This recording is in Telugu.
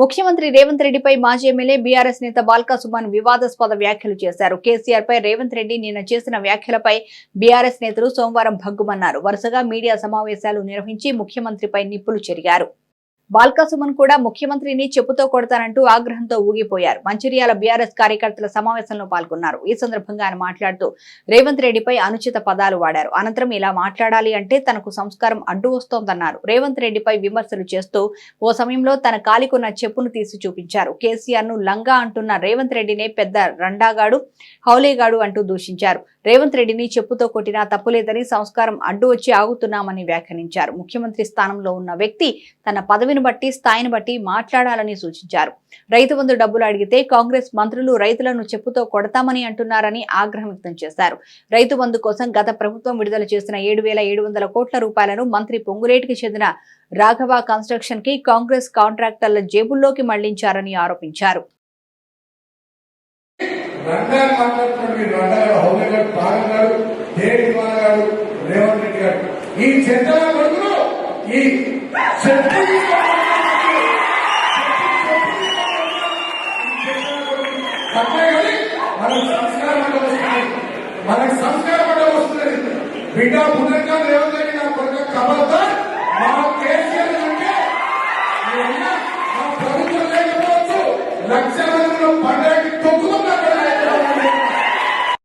ముఖ్యమంత్రి రేవంత్ రెడ్డిపై మాజీ ఎమ్మెల్యే బీఆర్ఎస్ నేత బాల్కా సుమన్ వివాదాస్పద వ్యాఖ్యలు చేశారు. కేసీఆర్ పై రేవంత్ రెడ్డి నిన్న చేసిన వ్యాఖ్యలపై బీఆర్ఎస్ నేతలు సోమవారం భగ్గుమన్నారు. వరుసగా మీడియా సమావేశాలు నిర్వహించి ముఖ్యమంత్రిపై నిప్పులు చెరిగారు. బాల్కా సుమన్ కూడా ముఖ్యమంత్రిని చెప్పుతో కొడతానంటూ ఆగ్రహంతో ఊగిపోయారు. మంచిర్యాల బీఆర్ఎస్ కార్యకర్తల సమావేశంలో పాల్గొన్నారు. ఈ సందర్భంగా ఆయన మాట్లాడుతూ రేవంత్ రెడ్డిపై అనుచిత పదాలు వాడారు. అనంతరం ఇలా మాట్లాడాలి అంటే తనకు సంస్కారం అడ్డు వస్తోందన్నారు. రేవంత్ రెడ్డిపై విమర్శలు చేస్తూ ఓ సమయంలో తన కాలికున్న చెప్పును తీసి చూపించారు. కేసీఆర్ను లంగా అంటున్న రేవంత్ రెడ్డినే పెద్ద రండాగాడు హౌలేగాడు అంటూ దూషించారు. రేవంత్ రెడ్డిని చెప్పుతో కొట్టినా తప్పులేదని సంస్కారం అడ్డు వచ్చి ఆగుతున్నామని వ్యాఖ్యానించారు. ముఖ్యమంత్రి స్థానంలో ఉన్న వ్యక్తి తన పదవిని బట్టి స్థాయిని బట్టి మాట్లాడాలని సూచించారు. రైతు బంధు డబ్బులు అడిగితే కాంగ్రెస్ మంత్రులు రైతులను చెప్పుతో కొడతామని అంటున్నారని ఆగ్రహం వ్యక్తం చేశారు. రైతు బంధు కోసం గత ప్రభుత్వం విడుదల చేసిన ఏడు వేల ఏడు వందల కోట్ల రూపాయలను మంత్రి పొంగులేటికి చెందిన రాఘవ కన్స్ట్రక్షన్కి కాంగ్రెస్ కాంట్రాక్టర్ల జేబుల్లోకి మళ్ళించారని ఆరోపించారు. రంగా తప్పేమని మనకు సంస్కారం అంటే వస్తుంది. మనకు సంస్కారం అంటే వస్తుంది. బిడ్డ పునర్గా దేవతకి నా కొరకు కబలతో మా కేసీఆర్ ఉంటే మా ప్రభుత్వం లేకపోవచ్చు. లక్ష